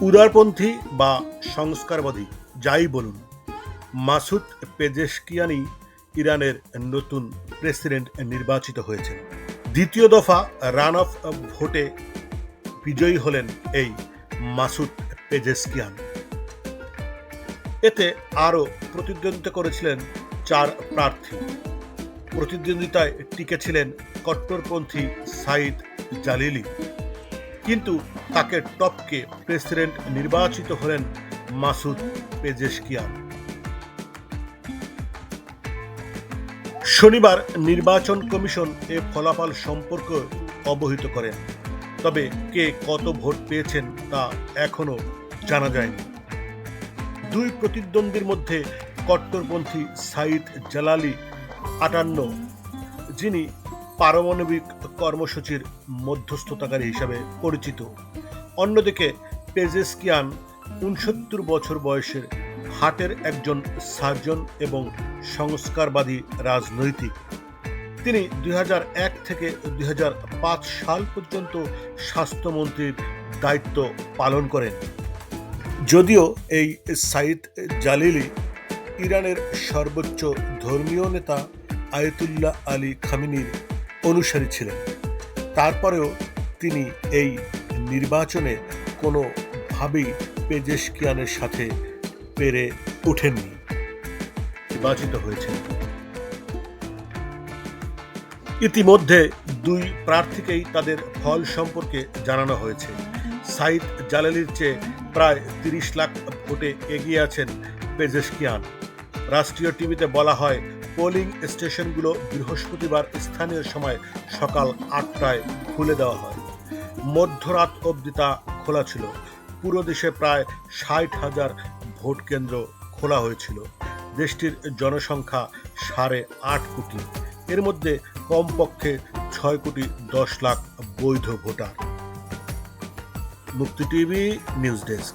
উদারপন্থী বা সংস্কারবাদী, যাই বলুন, মাসুদ পেজেশকিয়ানি ইরানের নতুন প্রেসিডেন্ট নির্বাচিত হয়েছেন। দ্বিতীয় দফা রান অফ ভোটে বিজয়ী হলেন এই মাসুদ পেজেশকিয়ান। এতে আরও প্রতিদ্বন্দ্বিতা করেছিলেন চার প্রার্থী। প্রতিদ্বন্দ্বিতায় টিকেছিলেন কট্টরপন্থী সাইদ জালিলি। কিন্তু তাকে টপকে প্রেসিডেন্ট নির্বাচিত হলেন মাসুদ পেজেশকিয়ান। শনিবার নির্বাচন কমিশন এ ফলাফল সম্পর্কে অবহিত করেন। তবে কে কত ভোট পেয়েছেন তা এখনও জানা যায়নি। দুই প্রতিদ্বন্দ্বীর মধ্যে কট্টরপন্থী সাইদ জালালি আটান্ন, যিনি পারমাণবিক কর্মসূচির মধ্যস্থতাকারী হিসাবে পরিচিত। অন্যদিকে, পেজেস্কিয়ান উনসত্তর বছর বয়সের হাটের একজন সার্জন এবং সংস্কারবাদী রাজনৈতিক। তিনি দুই হাজার এক থেকে দুই হাজার পাঁচ সাল পর্যন্ত স্বাস্থ্যমন্ত্রীর দায়িত্ব পালন করেন। যদিও এই সাইদ জালিলি ইরানের সর্বোচ্চ ধর্মীয় নেতা আয়তুল্লাহ আলী খামিনির অনুসারী ছিলেন। তারপরেও তিনি এই নির্বাচনে কোনোভাবেই পেজেশকিয়ানের সাথে পেরে ওঠেননি। নির্বাচিত হয়েছেন। ইতিমধ্যে দুই প্রার্থীকেই তাদের ফল সম্পর্কে জানানো হয়েছে। সাইদ জালালির চেয়ে প্রায় তিরিশ লাখ ভোটে এগিয়ে আছেন পেজেশকিয়ান। রাষ্ট্রীয় টিভিতে বলা হয় পোলিং স্টেশনগুলো বৃহস্পতিবার স্থানীয় সময় সকাল আটটায় খুলে দেওয়া হয়। মধ্যরাত অবধি তা খোলা ছিল। পুরো দেশে প্রায় ষাট হাজার ভোট কেন্দ্র খোলা হয়েছিল। দেশটির জনসংখ্যা সাড়ে আট কোটি। এর মধ্যে কমপক্ষে ছয় কোটি দশ লাখ বৈধ ভোটার। মুক্তি টিভি নিউজ ডেস্ক।